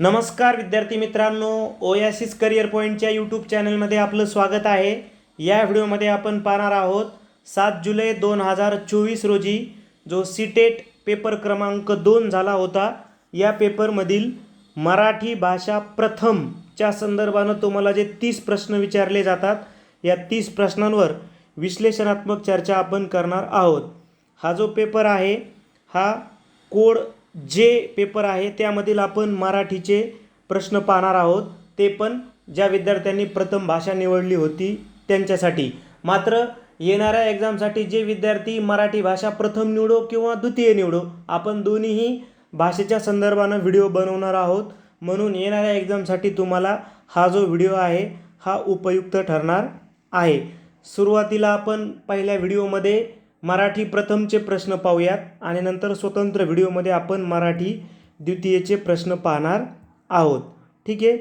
नमस्कार विद्यार्थी मित्रांनो ओयासिस करिअर पॉईंटच्या यूट्यूब चॅनलमध्ये आपलं स्वागत आहे. या व्हिडिओमध्ये आपण पाहणार आहोत सात जुलै दोन हजार चोवीस रोजी जो सीटेट पेपर क्रमांक दोन झाला होता या पेपरमधील मराठी भाषा प्रथमच्या संदर्भानं तुम्हाला जे तीस प्रश्न विचारले जातात या तीस प्रश्नांवर विश्लेषणात्मक चर्चा आपण करणार आहोत. हा जो पेपर आहे हा कोड जे पेपर आहे त्यामधील आपण मराठीचे प्रश्न पाहणार आहोत ते पण ज्या विद्यार्थ्यांनी प्रथम भाषा निवडली होती त्यांच्यासाठी. मात्र येणाऱ्या एक्झामसाठी जे विद्यार्थी मराठी भाषा प्रथम निवडो किंवा द्वितीय निवडो आपण दोन्हीही भाषेच्या संदर्भानं व्हिडिओ बनवणार आहोत. म्हणून येणाऱ्या एक्झामसाठी तुम्हाला हा जो व्हिडिओ आहे हा उपयुक्त ठरणार आहे. सुरुवातीला आपण पहिल्या व्हिडिओमध्ये मराठी प्रथमचे प्रश्न पाहूयात आणि नंतर स्वतंत्र व्हिडिओमध्ये आपण मराठी द्वितीयचे प्रश्न पाहणार आहोत. ठीक आहे?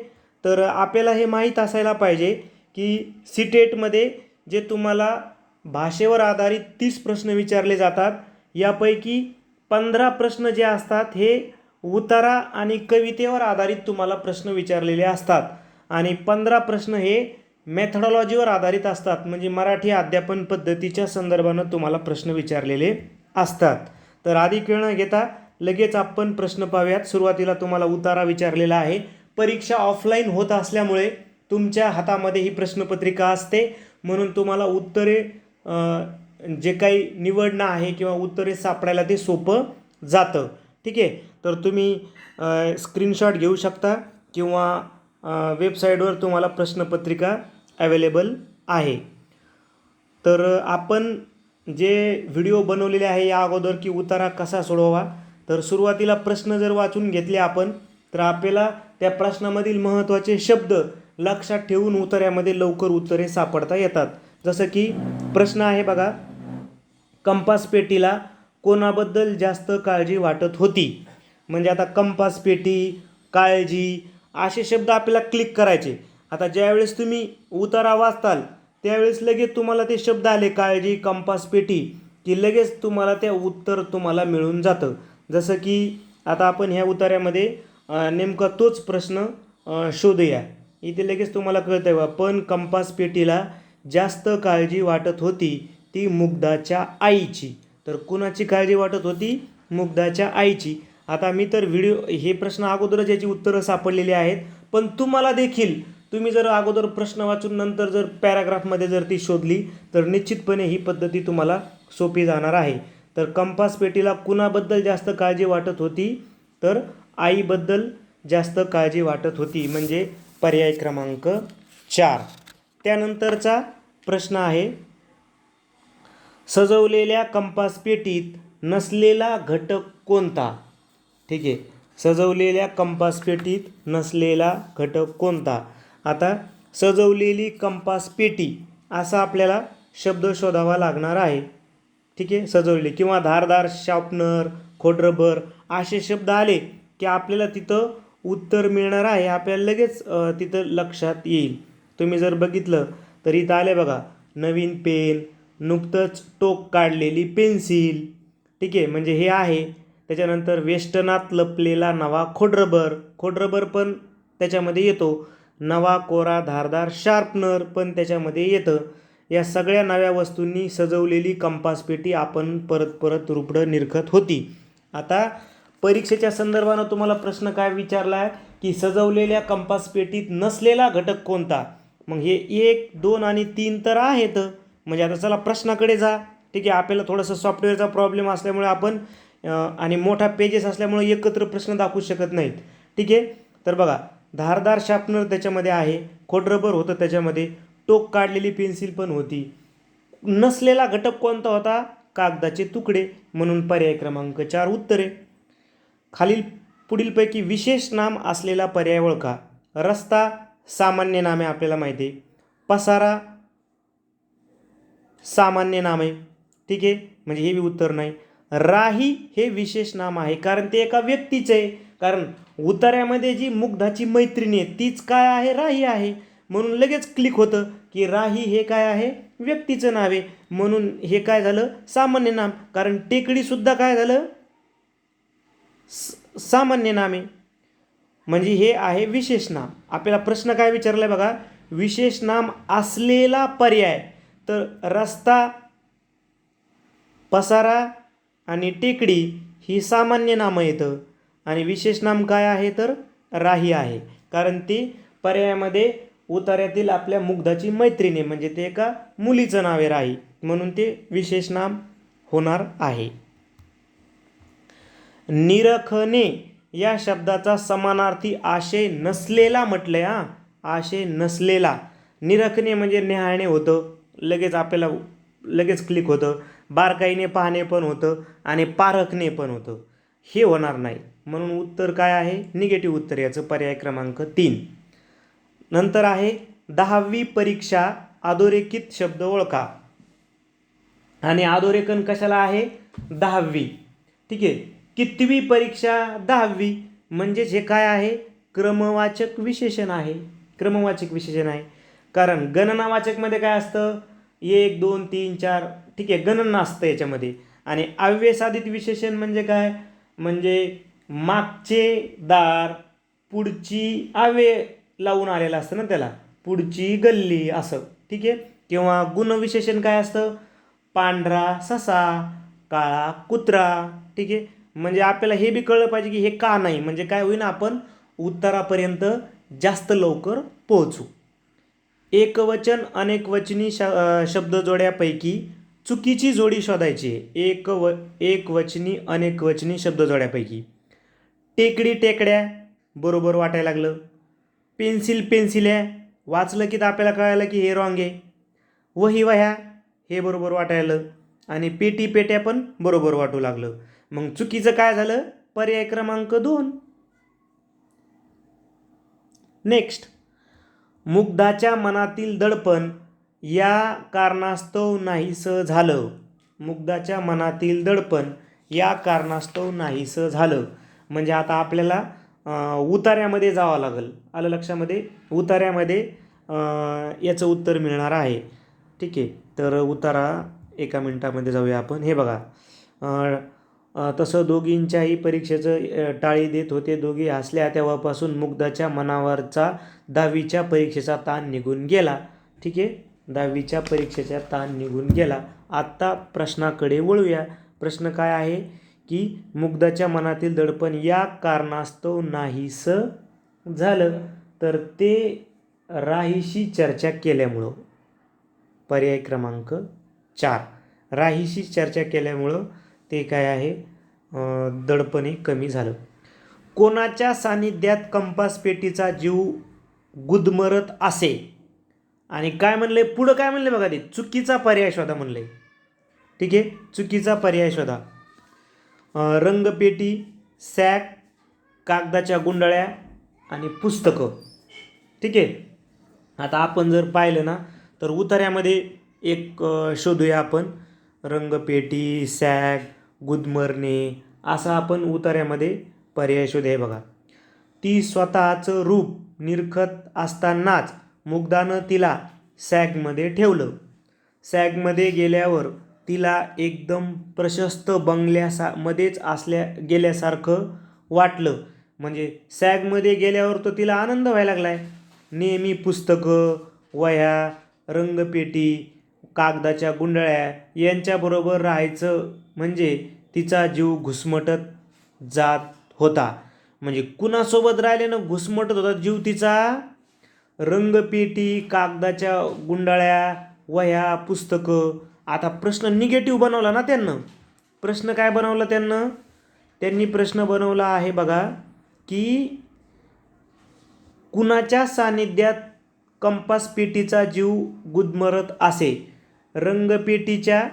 तर आपल्याला हे माहीत असायला पाहिजे की सिटेटमध्ये जे तुम्हाला भाषेवर आधारित तीस प्रश्न विचारले जातात यापैकी पंधरा प्रश्न जे असतात हे उतारा आणि कवितेवर आधारित तुम्हाला प्रश्न विचारलेले असतात. आणि पंधरा प्रश्न हे मेथडॉलॉजीवर आधारित असतात. म्हणजे मराठी अध्यापन पद्धतीच्या संदर्भानं तुम्हाला प्रश्न विचारलेले असतात. तर अधिक वेळ न घेता लगेच आपण प्रश्न पाहूयात. सुरुवातीला तुम्हाला उतारा विचारलेला आहे. परीक्षा ऑफलाईन होत असल्यामुळे तुमच्या हातामध्ये ही प्रश्नपत्रिका असते. म्हणून तुम्हाला उत्तरे जे काही निवडणं आहे किंवा उत्तरे सापडायला ते सोपं जातं. ठीक आहे? तर तुम्ही स्क्रीनशॉट घेऊ शकता किंवा वेबसाईटवर तुम्हाला प्रश्नपत्रिका अवेलेबल आहे. तर आपण जे व्हिडिओ बनवलेले आहे या अगोदर की उतारा कसा सोडवावा? तर सुरुवातीला प्रश्न जर वाचून घेतले आपण तर आपल्याला त्या प्रश्नामधील महत्त्वाचे शब्द लक्षात ठेवून उतार्यामध्ये लवकर उत्तरे सापडता येतात. जसं की प्रश्न आहे बघा कंपास पेटीला कोणाबद्दल जास्त काळजी वाटत होती? म्हणजे आता कंपास पेटी काळजी असे शब्द आपल्याला क्लिक करायचे. आता ज्यावेळेस तुम्ही उतारा वाचताल त्यावेळेस लगेच तुम्हाला ते शब्द आले काळजी कंपास पेटी की लगेच तुम्हाला त्या उत्तर तुम्हाला मिळून जातं. जसं की आता आपण ह्या उतार्यामध्ये नेमका तोच प्रश्न शोधूया. इथे लगेच तुम्हाला कळतं बा पण कंपास पेटीला जास्त काळजी वाटत होती ती मुग्धाच्या आईची. तर कुणाची काळजी वाटत होती? मुग्धाच्या आईची. आता मी तर व्हिडिओ हे प्रश्न अगोदरच याची उत्तरं सापडलेली आहेत. पण तुम्हाला देखील तुम्ही जर अगोदर प्रश्न वाचून नंतर जर पॅराग्राफमध्ये जर ती शोधली तर निश्चितपणे ही पद्धती तुम्हाला सोपी जाणार आहे. तर कंपास पेटीला कुणाबद्दल जास्त काळजी वाटत होती? तर आईबद्दल जास्त काळजी वाटत होती म्हणजे पर्याय क्रमांक चार. त्यानंतरचा प्रश्न आहे सजवलेल्या कंपास पेटीत नसलेला घटक कोणता? ठीक आहे. सजवलेल्या कंपास पेटीत नसलेला घटक कोणता? आता सजवलेली कंपास पेटी असा आपल्याला शब्द शोधावा लागणार आहे. ठीक आहे? सजवलेली किंवा धारदार शार्पनर खोडरबर असे शब्द आले की आपल्याला तिथं उत्तर मिळणार आहे. आपल्याला लगेच तिथं लक्षात येईल. तुम्ही जर बघितलं तर इथं आले बघा नवीन पेन नुकतंच टोक काढलेली पेन्सिल. ठीक आहे? म्हणजे हे आहे. त्याच्यानंतर वेस्टनात लपलेला नवा खोडरबर. खोडरबर पण त्याच्यामध्ये येतो. नवा कोरा धारदार शार्पनर पण त्याच्यामध्ये येतं. या सगळ्या नव्या वस्तूंनी सजवलेली कंपास पेटी आपण परत परत रुपडं निरखत होती. आता परीक्षेच्या संदर्भानं तुम्हाला प्रश्न काय विचारला आहे की सजवलेल्या कंपासपेटीत नसलेला घटक कोणता? मग हे एक दोन आणि तीन तर आहेत. म्हणजे आता चला प्रश्नाकडे जा. ठीक आहे आपल्याला थोडंसं सॉफ्टवेअरचा प्रॉब्लेम असल्यामुळे आपण आणि मोठा पेजेस असल्यामुळे एकत्र प्रश्न दाखवू शकत नाहीत. ठीक आहे? तर बघा धारदार शार्पनर त्याच्यामध्ये आहे खोडरबर होतं त्याच्यामध्ये टोक काढलेली पेन्सिल पण होती. नसलेला घटक कोणता होता? कागदाचे तुकडे म्हणून पर्याय क्रमांक चार उत्तरे. खालील पुढीलपैकी विशेष नाम असलेला पर्याय ओळखा. रस्ता सामान्य नामे आपल्याला माहिती आहे. पसारा सामान्य नाम. आहे ठीक आहे? म्हणजे हे बी उत्तर नाही. राही हे विशेष नाम आहे कारण ते एका व्यक्तीचं आहे. कारण उतार्यामध्ये जी मुग्धाची मैत्रिणी आहे तीच काय आहे? राही आहे. म्हणून लगेच क्लिक होतं की राही हे काय आहे? व्यक्तीचं नाव आहे. म्हणून हे काय झालं? सामान्य नाम. कारण टेकडीसुद्धा काय झालं? स- सामान्य नामे म्हणजे हे आहे विशेष नाम. आपल्याला प्रश्न काय विचारला आहे बघा? विशेष नाम असलेला पर्याय. तर रस्ता पसारा आणि टेकडी ही सामान्य नामं येतं. आणि विशेष नाम काय आहे तर राही आहे. कारण ती पर्यायामध्ये उतार्यातील आपल्या मुग्धाची मैत्रिणी म्हणजे ते एका मुलीचं नाव आहे राही. म्हणून ते विशेष नाम होणार आहे. निरखणे या शब्दाचा समानार्थी आशय नसलेला म्हटलंय हा. आशय नसलेला. निरखणे म्हणजे निहाळणे होतं. लगेच आपल्याला लगेच क्लिक होतं. बारकाईने पाहणे पण होतं आणि पारखणे पण होतं. हे होणार नाही. म्हणून उत्तर काय आहे? निगेटिव्ह उत्तर याचं पर्याय क्रमांक तीन. नंतर आहे दहावी परीक्षा अधोरेखित शब्द ओळखा. आणि अधोरेखन कशाला आहे? दहावी. ठीक आहे? कितवी परीक्षा दहावी? म्हणजेच हे काय आहे? क्रमवाचक विशेषण आहे. क्रमवाचक विशेषण आहे. कारण गणनावाचकमध्ये काय असतं? एक दोन तीन चार. ठीक आहे? गणना असतं याच्यामध्ये. आणि अव्यसाधित विशेषण म्हणजे काय? म्हणजे मागचे दार पुढची आवे लावून आलेलं असतं ना त्याला. पुढची गल्ली असं. ठीक आहे? किंवा गुणविशेषण काय असतं? पांढरा ससा काळा कुत्रा. ठीक आहे? म्हणजे आपल्याला हे बी कळलं पाहिजे की हे का नाही? म्हणजे काय होईन आपण? उत्तरापर्यंत जास्त लवकर पोहोचू. एकवचन अनेकवचनी श शब्दजोड्यापैकी चुकीची जोडी शोधायची. आहे एक व एकवचनी अनेकवचनी शब्दजोड्यापैकी टेकडी टेकड्या बरोबर वाटायला लागलं. पेन्सिल पेन्सिल्या वाचलं की तर आपल्याला कळालं की हे रॉंग आहे. वही वह्या हे बरोबर वाटायला आणि पेटी पेट्या पण बरोबर वाटू लागलं. मग चुकीचं काय झालं? पर्याय क्रमांक दोन. नेक्स्ट मुग्धाच्या मनातील दडपण या कारणास्तव नाहीसं झालं. मुग्धाच्या मनातील दडपण या कारणास्तव नाहीसं झालं. म्हणजे आता आपल्याला उताऱ्यामध्ये उतार्यामध्ये जावं लागेल. आलं लक्षामध्ये? उतार्यामध्ये याचं उत्तर मिळणार आहे. ठीक आहे. तर उतारा एका मिनटामध्ये जाऊया आपण. हे बघा. तसं दोघींच्याही परीक्षेचं टाळी देत होते. दोघी हसल्या तेव्हापासून मुग्धाच्या मनावरचा दहावीच्या परीक्षेचा ताण निघून गेला. ठीक आहे? दहावीच्या परीक्षेचा ताण निघून गेला. आत्ता प्रश्नाकडे वळूया. प्रश्न काय आहे? की मुग्धाच्या मनातील दडपण या कारणास्तव नाहीसं झालं तर ते राहीशी चर्चा केल्यामुळं. पर्याय क्रमांक चार. राहीशी चर्चा केल्यामुळं ते काय आहे? अं, दडपणे कमी झालं. कोणाच्या सानिध्यात कंपास पेटीचा जीव गुदमरत असे? आणि काय म्हणले? पुढं काय म्हणले बघा ते चुकीचा पर्याय शोधा म्हणले. ठीक आहे? चुकीचा पर्याय शोधा. रंगपेटी सॅक कागदाच्या गुंडाळ्या आणि पुस्तकं. ठीक आहे? आता आपण जर पाहिलं ना तर उतार्यामध्ये एक शोधूया आपण. रंगपेटी सॅग गुदमरणे असा आपण उतार्यामध्ये पर्याय शोधे बघा. ती स्वतःचं रूप निरखत असतानाच मुग्धानं तिला सॅगमध्ये ठेवलं. सॅगमध्ये गेल्यावर तिला एकदम प्रशस्त बंगल्यासा मध्येच असल्या गेल्यासारखं वाटलं. म्हणजे सॅगमध्ये गेल्यावर तो तिला आनंद व्हायला लागलाय. नेहमी पुस्तकं वह्या रंगपेटी कागदाच्या गुंडळ्या यांच्याबरोबर राहायचं म्हणजे तिचा जीव घुसमटत जात होता. म्हणजे कुणासोबत राहिल्यानं घुसमटत होता जीव तिचा रंगपेटी कागदाच्या गुंडाळ्या वह्या पुस्तकं. आता प्रश्न निगेटिव्ह बनवला ना त्यांना. प्रश्न काय बनवला त्यांना? त्यांनी प्रश्न बनवला आहे बघा की कुणाच्या सानिध्यात कंपास पेटीचा जीव गुदमरत असे? रंगपेटीच्या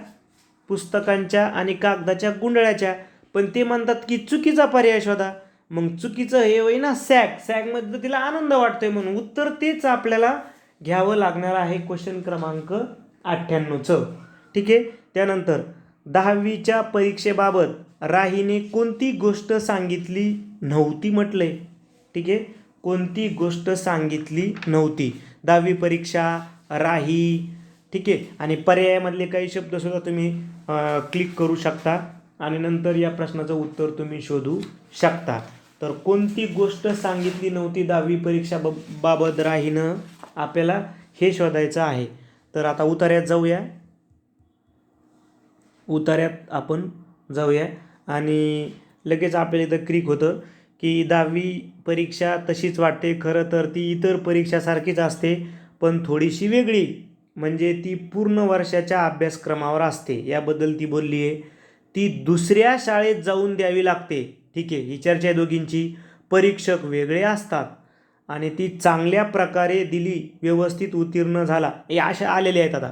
पुस्तकांच्या आणि कागदाच्या गुंडळ्याच्या. पण ते म्हणतात की चुकीचा पर्याय शोधा. मग चुकीचं हे होई ना सॅग. सॅगमध्ये तर तिला आनंद वाटतोय म्हणून. उत्तर तेच आपल्याला घ्यावं लागणार आहे क्वेश्चन क्रमांक अठ्ठ्याण्णवचं. ठीक आहे? त्यानंतर दहावीच्या परीक्षेबाबत राहीने कोणती गोष्ट सांगितली नव्हती म्हटले ठीक आहे? कोणती गोष्ट सांगितली नव्हती? दहावी परीक्षा राही ठीक आहे? आणि पर्यायामधले काही शब्दसुद्धा तुम्ही क्लिक करू शकता. आणि नंतर या प्रश्नाचं उत्तर तुम्ही शोधू शकता. तर कोणती गोष्ट सांगितली नव्हती दहावी परीक्षा ब बाबत राहीनं? आपल्याला हे शोधायचं आहे. तर आता उतार्यात जाऊया. उतार्यात आपण जाऊया. आणि लगेच आपल्याला इथं क्रिक होतं की दहावी परीक्षा तशीच वाटते खरं तर ती इतर परीक्षासारखीच असते पण थोडीशी वेगळी. म्हणजे ती पूर्ण वर्षाच्या अभ्यासक्रमावर असते. याबद्दल ती बोलली आहे ती दुसऱ्या शाळेत जाऊन द्यावी लागते. ठीक आहे ही चर्चा दोघींची परीक्षक वेगळे असतात आणि ती चांगल्या प्रकारे दिली व्यवस्थित उत्तीर्ण झाला. हे अशा आलेले आहेत आता.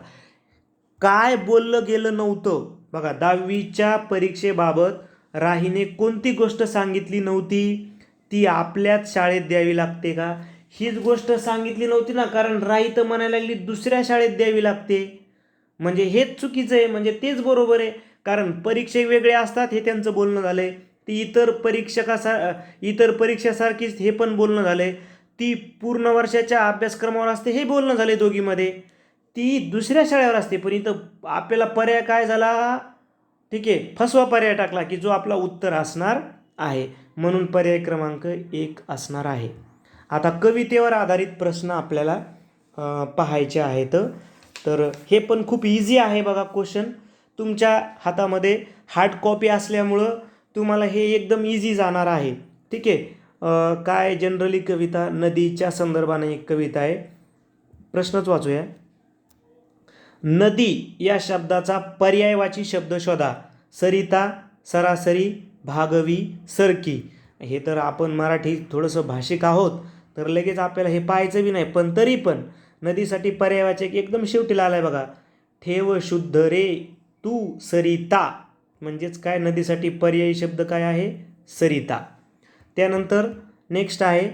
काय बोललं गेलं नव्हतं. बघा दहावीच्या परीक्षेबाबत राहीने कोणती गोष्ट सांगितली नव्हती? ती आपल्याच शाळेत द्यावी लागते का? हीच गोष्ट सांगितली नव्हती ना कारण राही तर म्हणायला लागली दुसऱ्या शाळेत द्यावी लागते. म्हणजे हेच चुकीचं आहे म्हणजे तेच बरोबर आहे. कारण परीक्षे वेगळे असतात हे त्यांचं बोलणं झालं आहे ती इतर परीक्षकासा इतर परीक्षेसारखीच हे पण बोलणं झालं आहे ती पूर्ण वर्षाच्या अभ्यासक्रमावर असते हे बोलणं झालं आहे दोघीमध्ये. ती दुसऱ्या शाळेवर असते पण इथं आपल्याला पर्याय काय झाला? ठीक आहे फसवा पर्याय टाकला की जो आपला उत्तर असणार आहे. म्हणून पर्याय क्रमांक एक असणार आहे. आता कवितेवर आधारित प्रश्न आपल्याला पाहायचे आहेत. तर हे पण खूप इझी आहे बघा क्वेश्चन तुमच्या हातामध्ये हार्ड कॉपी असल्यामुळं तुम्हाला हे एकदम इझी जाणार आहे. ठीक आहे? काय जनरली कविता नदीच्या संदर्भाने एक कविता आहे. प्रश्नच वाचूया. नदी या शब्दाचा पर्यायवाची शब्द शोधा. सरिता सरासरी भागवी सरकी. हे तर आपण मराठी थोडंसं भाषिक आहोत. तर लगेच आपल्याला हे पाहायचं बी नाही पण तरी पण नदीसाठी पर्यायवाचक एकदम शेवटीला आला आहे बघा. ठेव शुद्ध रे तू सरिता. म्हणजेच काय? नदीसाठी पर्यायी शब्द काय आहे? सरिता. त्यानंतर नेक्स्ट आहे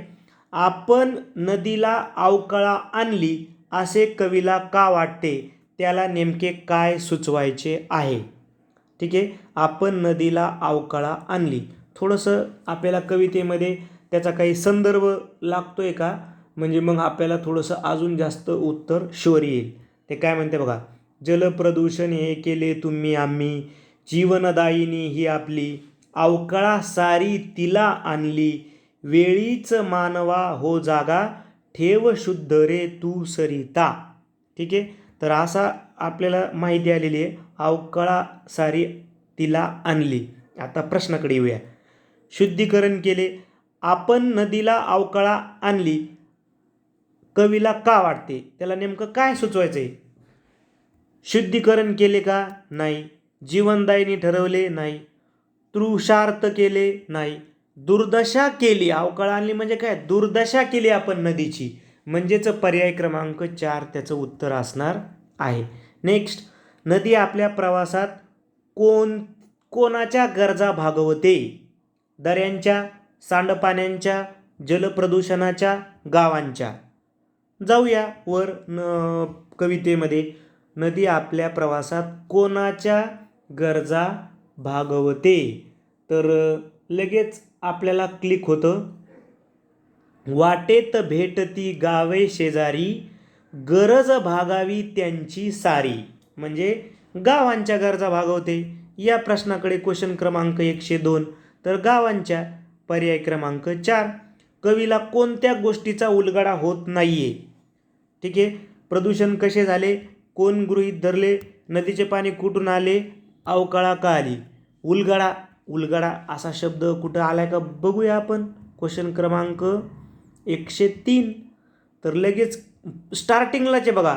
आपण नदीला अवकळा आणली असे कवीला का वाटते? त्याला नेमके काय सुचवायचे आहे? ठीक आहे आपण नदीला अवकळा आणली. थोडंसं आपल्याला कवितेमध्ये त्याचा काही संदर्भ लागतो आहे का? म्हणजे मग आपल्याला थोडंसं अजून जास्त उत्तर शोर येईल. ते काय म्हणते बघा? जलप्रदूषण हे केले तुम्ही आम्ही जीवनदायिनी ही आपली अवकळा सारी तिला आणली. वेळीच मानवा हो जागा ठेव शुद्ध रे तू सरिता. ठीक आहे? तर असा आपल्याला माहिती आलेली आहे. अवकळा सारी तिला आणली. आता प्रश्नाकडे येऊया. शुद्धीकरण केले. आपण नदीला अवकळा आणली. कवीला का वाटते? त्याला नेमकं काय सुचवायचं आहे शुद्धीकरण केले का? नाही. जीवनदायिनी ठरवले नाही. तृषार्थ केले नाही. दुर्दशा केली. अवकाळ आणली म्हणजे काय? दुर्दशा केली आपण नदीची. म्हणजेच पर्याय क्रमांक चार त्याचं उत्तर असणार आहे. नेक्स्ट नदी आपल्या प्रवासात कोण कोणाच्या गरजा भागवते? दऱ्यांच्या सांडपाण्यांच्या जलप्रदूषणाच्या गावांच्या. जाऊया वर न कवितेमध्ये. नदी आपल्या प्रवासात कोणाच्या गरजा भागवते. तर लगेच आपल्याला क्लिक होतं. वाटेत भेटती गावे शेजारी गरज भागावी त्यांची सारी. म्हणजे गावांच्या गरजा भागवते. या प्रश्नाकडे क्वेश्चन क्रमांक एकशे दोन. तर गावांच्या पर्याय क्रमांक चार. कवीला कोणत्या गोष्टीचा उलगडा होत नाही आहे ठीक आहे. प्रदूषण कसे झाले? कोण गृहीत धरले? नदीचे पाणी कुठून आले? अवकाळा का आली उलगडा उलगडा असा शब्द कुठं आला आहे का बघूया आपण? क्वेश्चन क्रमांक एकशे तीन. तर लगेच स्टार्टिंगलाचे बघा.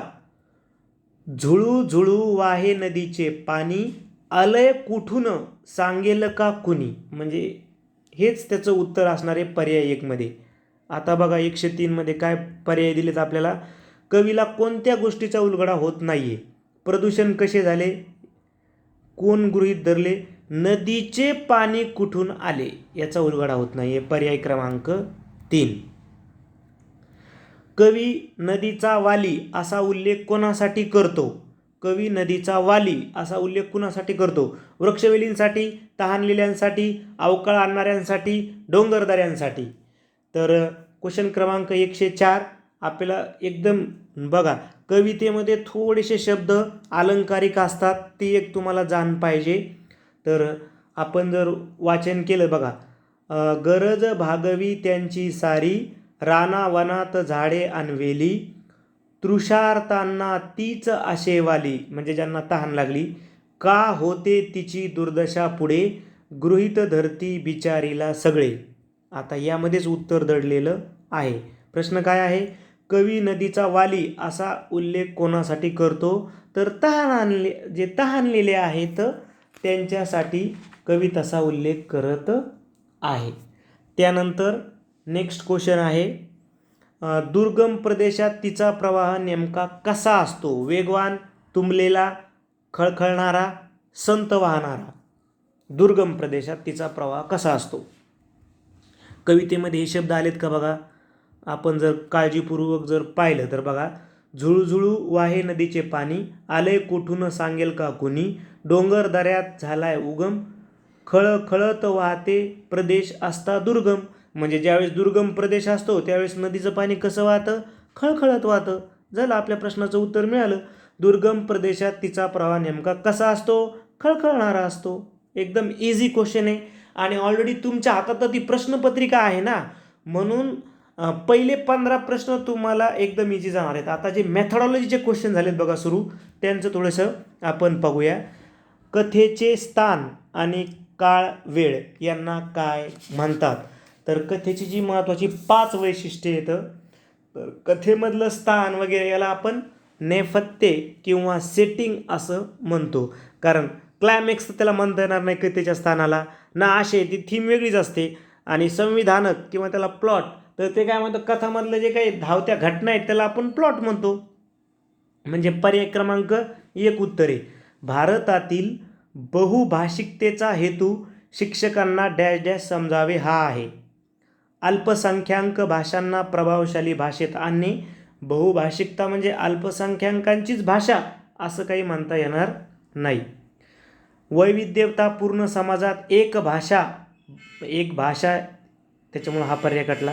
झुळू झुळू वाहे नदीचे पाणी आलय कुठून? सांगेल का कुणी? म्हणजे हेच त्याचं उत्तर असणार आहे पर्याय एकमध्ये आता बघा एकशे तीनमध्ये काय पर्याय दिलेत आपल्याला? कवीला कोणत्या गोष्टीचा उलगडा होत नाही आहे प्रदूषण कसे झाले? कोण गृहीत धरले? नदीचे पाणी कुठून आले? याचा उलगडा होत नाही आहे पर्याय क्रमांक तीन. कवी नदीचा वाली असा उल्लेख कोणासाठी करतो? कवी नदीचा वाली असा उल्लेख कुणासाठी करतो? वृक्षवेलींसाठी तहानलेल्यांसाठी अवकाळ आणणाऱ्यांसाठी डोंगरदऱ्यांसाठी? तर क्वेश्चन क्रमांक एकशे चार. आपल्याला एकदम बघा कवितेमध्ये थोडेसे शब्द अलंकारिक असतात ती एक तुम्हाला जाण पाहिजे. तर आपण जर वाचन केलं बघा गरज भागवी त्यांची सारी रानावनात झाडे आणवेली तृषार्तांना तीच आशेवाली म्हणजे ज्यांना तहान लागली का होते तिची दुर्दशा पुढे गृहीत धरती बिचारीला सगळे. आता यामध्येच उत्तर दडलेलं आहे. प्रश्न काय आहे? कवी नदीचा वाली असा उल्लेख कोणासाठी करतो? तर तहान आणले जे तहानलेले आहेत त्यांच्यासाठी कवी तसा उल्लेख करत आहे. त्यानंतर नेक्स्ट क्वेश्चन आहे. दुर्गम प्रदेशात तिचा प्रवाह नेमका कसा असतो? वेगवान तुंबलेला खळखळणारा संत वाहणारा. दुर्गम प्रदेशात तिचा प्रवाह कसा असतो? कवितेमध्ये हे शब्द आलेत का बघा? आपण जर काळजीपूर्वक जर पाहिलं तर बघा झुळझुळू वाहे नदीचे पाणी आले कुठून सांगेल का कुणी? डोंगर दऱ्यात झालाय उगम खळखळत वाहते प्रदेश असता दुर्गम. म्हणजे ज्यावेळेस दुर्गम प्रदेश असतो त्यावेळेस नदीचं पाणी कसं वाहतं? खळखळत वाहतं. झालं आपल्या प्रश्नाचं उत्तर मिळालं. दुर्गम प्रदेशात तिचा प्रवाह नेमका कसा असतो? खळखळणारा असतो. एकदम इझी क्वेश्चन आहे. आणि ऑलरेडी तुमच्या हातात तर ती प्रश्नपत्रिका आहे ना. म्हणून पहिले पंधरा प्रश्न तुम्हाला एकदम इझी जाणार आहेत. आता जे मॅथडॉलॉजीचे क्वेश्चन झालेत बघा सुरू त्यांचं थोडंसं आपण पाहूया कथेचे स्थान आणि काळ वेळ यांना काय म्हणतात? तर कथेची जी महत्त्वाची पाच वैशिष्ट्ये येतं तर कथेमधलं स्थान वगैरे याला आपण नेफत्ते किंवा सेटिंग असं म्हणतो. कारण क्लायमॅक्स तर त्याला म्हणता येणार नाही कथेच्या स्थानाला. ना आशय ती थीम वेगळीच असते. आणि संविधानक किंवा त्याला प्लॉट तर ते काय म्हणतो कथामधलं जे काही धावत्या घटना आहेत त्याला आपण प्लॉट म्हणतो. म्हणजे पर्याय क्रमांक एक उत्तरे भारतातील बहुभाषिकतेचा हेतू शिक्षकांना डॅश डॅश समजावे हा आहे. अल्पसंख्याक भाषांना प्रभावशाली भाषेत आणणे बहुभाषिकता म्हणजे अल्पसंख्याकांचीच भाषा असं काही म्हणता येणार नाही. वैविध्यतापूर्ण समाजात एक भाषा एक भाषा त्याच्यामुळं हा पर्याय कटला.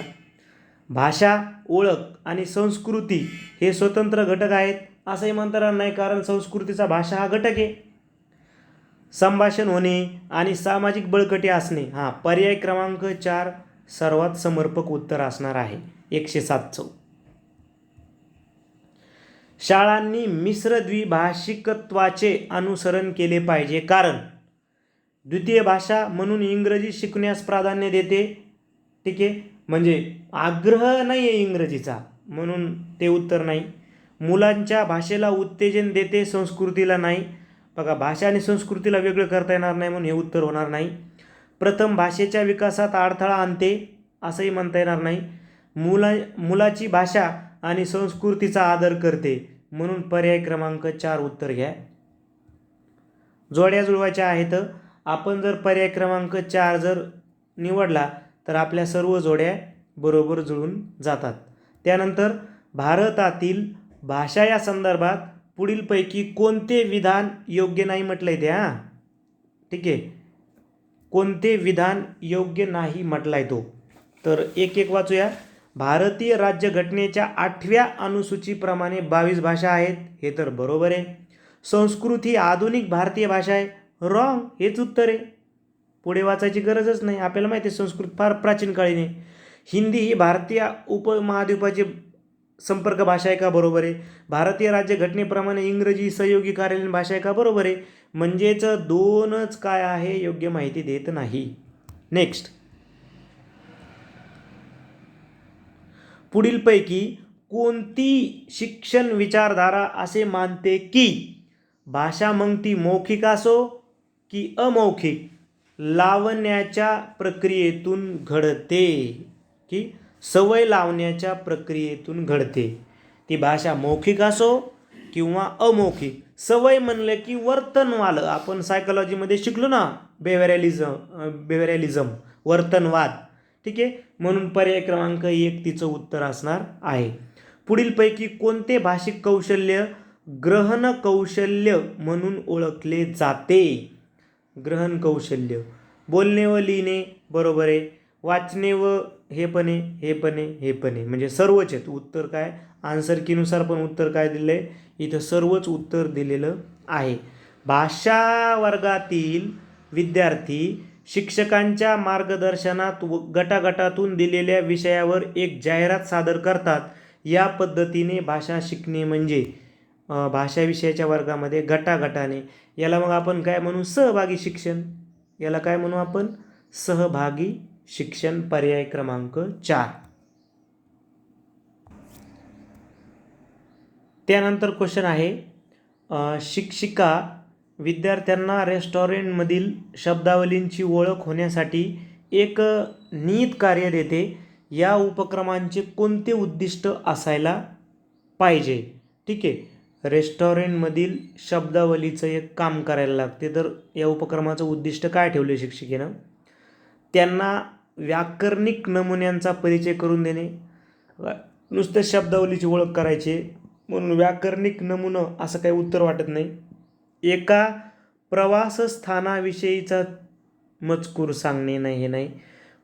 भाषा ओळख आणि संस्कृती हे स्वतंत्र घटक आहेत असंही म्हणता येणार नाही कारण संस्कृतीचा भाषा हा घटक आहे. संभाषण होणे आणि सामाजिक बळकटी असणे हा पर्याय क्रमांक चार सर्वात समर्पक उत्तर असणार आहे. एकशे सात चौ शाळांनी मिश्र द्विभाषिकत्वाचे अनुसरण केले पाहिजे कारण द्वितीय भाषा म्हणून इंग्रजी शिकण्यास प्राधान्य देते. ठीक आहे? म्हणजे आग्रह नाही आहे इंग्रजीचा म्हणून ते उत्तर नाही. मुलांच्या भाषेला उत्तेजन देते संस्कृतीला नाही. बघा भाषा आणि संस्कृतीला वेगळं करता येणार नाही म्हणून हे उत्तर होणार नाही. प्रथम भाषेच्या विकासात अडथळा आणते असंही म्हणता येणार नाही. मुला मुलाची भाषा आणि संस्कृतीचा आदर करते म्हणून पर्याय क्रमांक चार उत्तर घ्या. जोड्या जुळवायच्या आहेत. आपण जर पर्याय क्रमांक चार जर निवडला तर आपल्या सर्व जोड्या बरोबर जुळून जातात. त्यानंतर भारतातील भाषा या संदर्भात पुढीलपैकी कोणते विधान योग्य नाही म्हटलं आहे ते हां? ठीक आहे. कोणते विधान योग्य नाही म्हटलं आहे तो? तर एक एक वाचूया. भारतीय राज्यघटनेच्या आठव्या अनुसूचीप्रमाणे बावीस भाषा आहेत हे तर बरोबर आहे. संस्कृत ही आधुनिक भारतीय भाषा आहे. रॉंग हेच उत्तर आहे. पुढे वाचायची गरजच नाही. आपल्याला माहिती आहे संस्कृत फार प्राचीन काळीने हिंदी ही भारतीय उपमहाद्वीपाची संपर्क भाषा आहे का? बरोबर आहे. भारतीय राज्यघटनेप्रमाणे इंग्रजी सहयोगी कार्यालयीन भाषा आहे का? बरोबर आहे. म्हणजेच दोनच काय आहे योग्य माहिती देत नाही. नेक्स्ट पुढीलपैकी कोणती शिक्षण विचारधारा असे मानते की भाषा मग ती मौखिक असो की अमौखिक? लावण्याच्या प्रक्रियेतून घडते की सवय लावण्याच्या प्रक्रियेतून घडते. ती भाषा मौखिक असो किंवा अमौखिक सवय म्हणलं की वर्तनवालं. आपण सायकोलॉजीमध्ये शिकलो ना बेव्हरॅलिझम बेव्हरॅलिझम वर्तनवाद. ठीक आहे? म्हणून पर्याय क्रमांक एक तिचं उत्तर असणार आहे. पुढीलपैकी कोणते भाषिक कौशल्य ग्रहण कौशल्य म्हणून ओळखले जाते? ग्रहण कौशल्य. बोलणे व लिहिणे बरोबर आहे. वाचणे व हे पण आहे हे पण आहे हे पण आहे. म्हणजे सर्वच आहेत. उत्तर काय? आन्सर कीनुसार पण उत्तर काय दिलं आहे इथं सर्वच उत्तर दिलेलं आहे. भाषा वर्गातील विद्यार्थी शिक्षकांच्या मार्गदर्शनात व गटागटातून दिलेल्या विषयावर एक जाहिरात सादर करतात. या पद्धतीने भाषा शिकणे म्हणजे भाषाविषयाच्या वर्गामध्ये गटागटाने. याला मग आपण काय म्हणू? सहभागी शिक्षण. याला काय म्हणू आपण? सहभागी शिक्षण पर्याय क्रमांक चार. त्यानंतर क्वेश्चन आहे शिक्षिका विद्यार्थ्यांना रेस्टॉरंटमधील शब्दावलींची ओळख होण्यासाठी एक नीत नियत कार्य देते. या उपक्रमांचे कोणते उद्दिष्ट असायला पाहिजे? ठीक आहे. रेस्टॉरंटमधील शब्दावलीचं एक काम करायला लागते. तर या उपक्रमाचं उद्दिष्ट काय ठेवले शिक्षिकेनं? त्यांना व्याकरणिक नमुन्यांचा परिचय करून देणे नुसतं शब्दावलीची ओळख करायची म्हणून व्याकरणिक नमुनं असं काही उत्तर वाटत नाही. एका प्रवासस्थानाविषयीचा मजकूर सांगणे नाही हे नाही.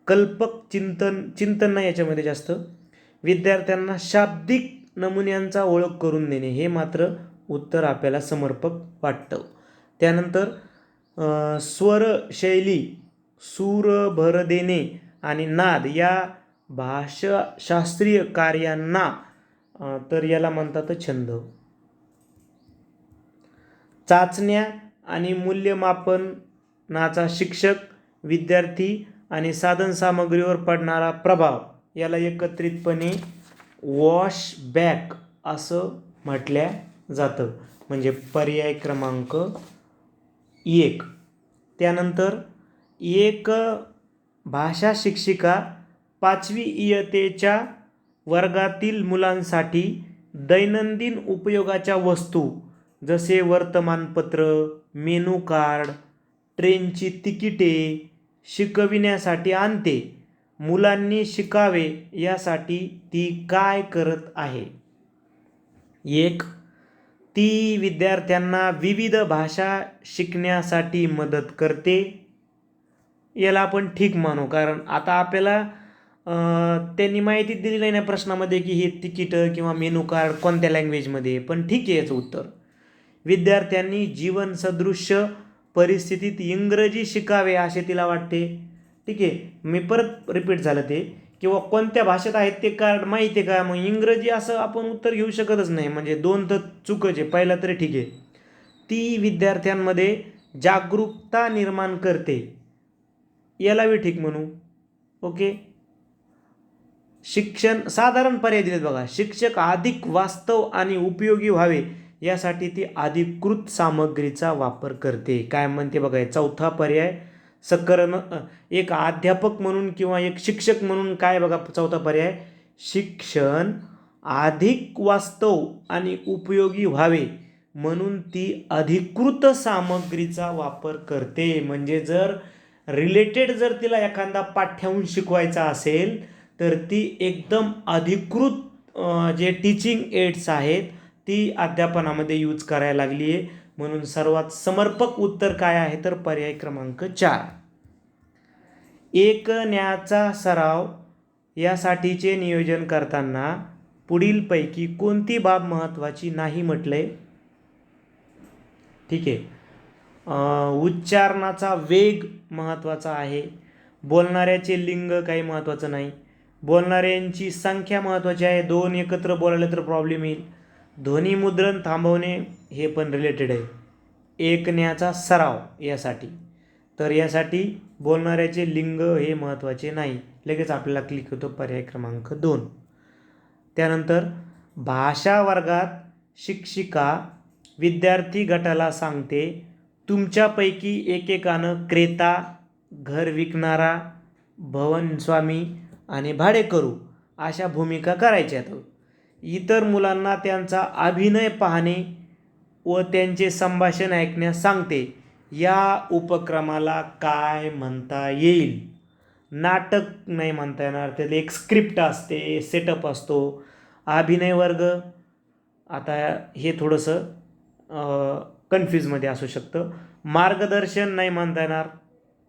कल्पक चिंतन चिंतन नाही याच्यामध्ये जास्त. विद्यार्थ्यांना शाब्दिक नमुन्यांचा ओळख करून देणे हे मात्र उत्तर आपल्याला समर्पक वाटतं. त्यानंतर स्वर शैली सूर भर देणे आणि नाद या भाषा शास्त्रीय कार्यांना तर याला म्हणतात छंद. चाचण्या आणि मूल्यमापनाचा शिक्षक विद्यार्थी आणि साधनसामग्रीवर पडणारा प्रभाव याला एकत्रितपणे वॉशबॅक असं म्हटल्या जातं. म्हणजे पर्याय क्रमांक एक. त्यानंतर एक भाषा शिक्षिका पाचवी इयतेच्या वर्गातील मुलांसाठी दैनंदिन उपयोगाच्या वस्तू जसे वर्तमानपत्र मेनू कार्ड ट्रेनची तिकिटे शिकविण्यासाठी आणते. मुलांनी शिकावे यासाठी ती काय करत आहे? एक ती विद्यार्थ्यांना विविध भाषा शिकण्यासाठी मदत करते. याला आपण ठीक मानू कारण आता आपल्याला त्यांनी माहिती दिली नाही ना प्रश्नामध्ये की हे तिकीटं किंवा मेनू कार्ड कोणत्या लँग्वेजमध्ये आहे. पण ठीक आहे याचं उत्तर. विद्यार्थ्यांनी जीवनसदृश्य परिस्थितीत इंग्रजी शिकावे असे तिला वाटते. ठीक आहे. मी परत रिपीट झालं ते. किंवा कोणत्या भाषेत आहेत ते कार्ड माहिती आहे का? मग इंग्रजी असं आपण उत्तर घेऊ शकतच नाही. म्हणजे दोन तर चुकच आहे. पहिला तरी ठीक आहे. ती विद्यार्थ्यांमध्ये जागरूकता निर्माण करते. याला बी ठीक म्हणू. ओके? शिक्षण साधारण पर्याय दिलेत बघा. शिक्षक अधिक वास्तव आणि उपयोगी व्हावे यासाठी ती अधिकृत सामग्रीचा वापर करते. काय म्हणते बघा चौथा पर्याय सकरण एक अध्यापक म्हणून किंवा एक शिक्षक म्हणून काय बघा चौथा पर्याय. शिक्षण अधिक वास्तव आणि उपयोगी व्हावे म्हणून ती अधिकृत सामग्रीचा वापर करते. म्हणजे जर रिलेटेड जर तिला एखादा पाठ्यांश शिकवायचा असेल तर ती एकदम अधिकृत जे टीचिंग एड्स आहेत ती अध्यापनामध्ये यूज करायला लागली आहे म्हणून सर्वात समर्पक उत्तर काय आहे? तर पर्याय क्रमांक चार. एकण्याचा सराव यासाठीचे नियोजन करताना पुढीलपैकी कोणती बाब महत्त्वाची नाही म्हटले? ठीक आहे. उच्चारणाचा वेग महत्त्वाचा आहे. बोलणाऱ्याचे लिंग काही महत्त्वाचं नाही. बोलणाऱ्यांची संख्या महत्त्वाची आहे. दोन एकत्र बोलायला तर प्रॉब्लेम येईल. ध्वनिमुद्रण थांबवणे हे पण रिलेटेड आहे. ऐकण्याचा सराव यासाठी. तर यासाठी बोलणाऱ्याचे लिंग हे महत्त्वाचे नाही. लगेच आपल्याला क्लिक होतो पर्याय क्रमांक दोन. त्यानंतर भाषा वर्गात शिक्षिका विद्यार्थी गटाला सांगते तुमच्यापैकी एकेकानं क्रेता घर विकणारा भवनस्वामी आणि भाडेकरू अशा भूमिका करायच्यात. इतर मुलांना त्यांचा अभिनय पाहणे व त्यांचे संभाषण ऐकण्यास सांगते. या उपक्रमाला काय म्हणता येईल? नाटक नाही म्हणता येणार. त्याला एक स्क्रिप्ट असते सेटअप असतो. अभिनय वर्ग. आता हे थोडंसं कन्फ्यूजमध्ये असू शकतं. मार्गदर्शन नाही म्हणता येणार.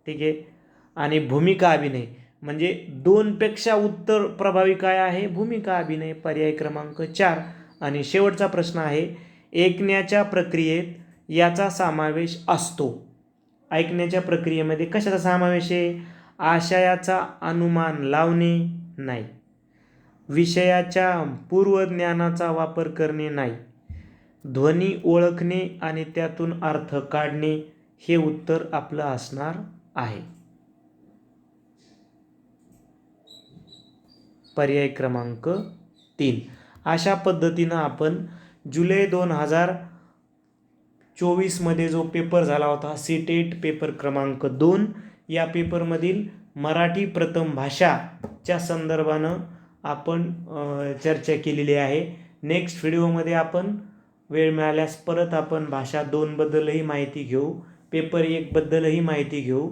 ठीक आहे? आणि भूमिका अभिनय. म्हणजे दोनपेक्षा उत्तर प्रभावी काय आहे? भूमिका अभिनय. पर्याय क्रमांक चार. आणि शेवटचा प्रश्न आहे ऐकण्याच्या प्रक्रियेत याचा समावेश असतो. ऐकण्याच्या प्रक्रियेमध्ये कशाचा समावेश आहे? आशयाचा अनुमान लावणे नाही. विषयाच्या पूर्वज्ञानाचा वापर करणे नाही. ध्वनी ओळखणे आणि त्यातून अर्थ काढणे हे उत्तर आपलं असणार आहे. पर्याय क्रमांक तीन. अशा पद्धतीनं आपण जुलै दोन हजार चोवीसमध्ये जो पेपर झाला होता सी टेट पेपर क्रमांक दोन या पेपरमधील मराठी प्रथम भाषाच्या संदर्भानं आपण चर्चा केलेली आहे. नेक्स्ट व्हिडिओमध्ये आपण वेळ मिळाल्यास परत आपण भाषा दोनबद्दलही माहिती घेऊ पेपर एकबद्दलही माहिती घेऊ.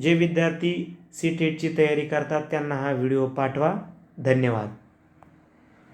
जे विद्यार्थी सी टेटची तयारी करतात त्यांना हा व्हिडिओ पाठवा. धन्यवाद.